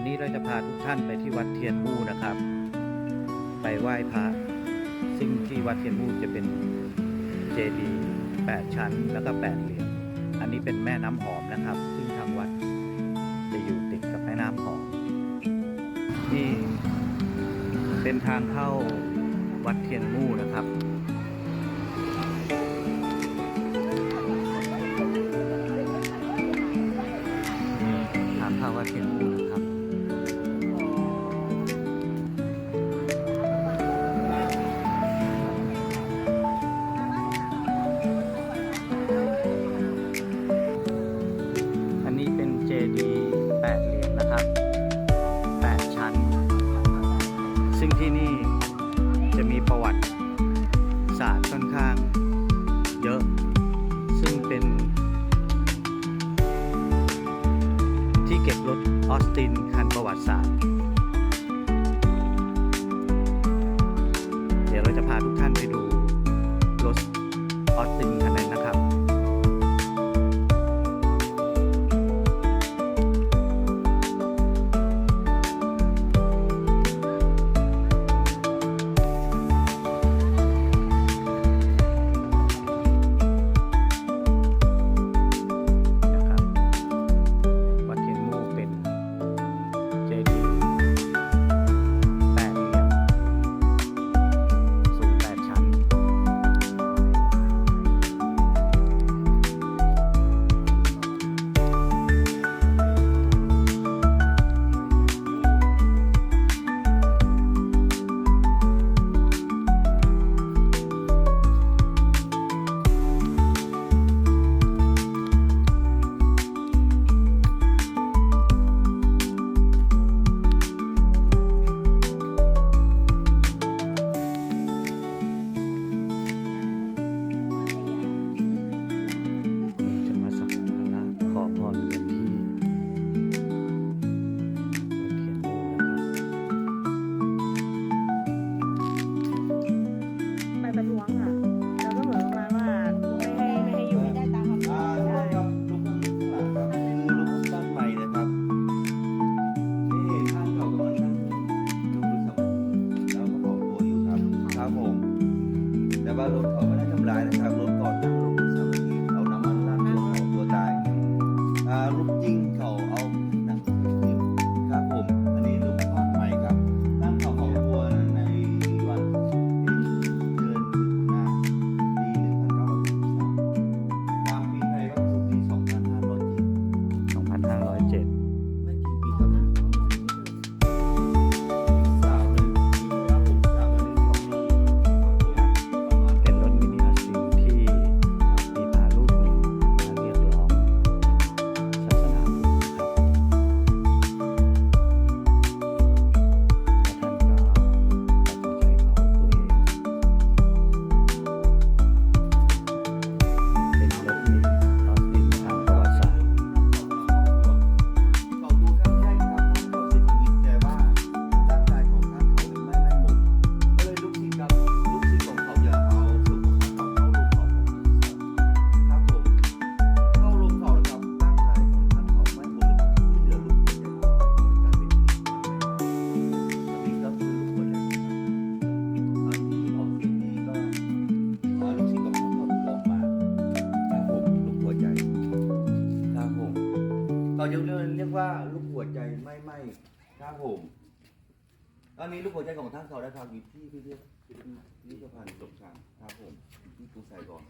วันนี้เราจะพาทุกท่านไปที่วัดเทียนมู่นะครับ ไปไหว้พระซึ่งที่วัดเทียนมู่จะเป็นเจดีย์แปดชั้นแล้วก็แปดเหลี่ยมอันนี้เป็นแม่น้ำหอมนะครับ ซึ่งทางวัดจะอยู่ติดกับแม่น้ำหอมนี่เป็นทางเข้าวัดเทียนมู่นะครับ ที่นี่จะมีประวัติศาสตร์ค่อนข้างเยอะ ซึ่งเป็น ที่เก็บรถออสตินคันประวัติศาสตร์ แต่ว่ารถเขาไม่ได้ทำร้ายนะครับรถก่อนทา ก็เรียกเรียกว่าลูกหัวใจไม่ไหม้ท่าห่มตอนนี้ลูกหัวใจของท่านเขาได้ทำอยู่ที่พิพิธพิพิธภัณฑ์สมชางท่าห่มที่กรุงไซกอน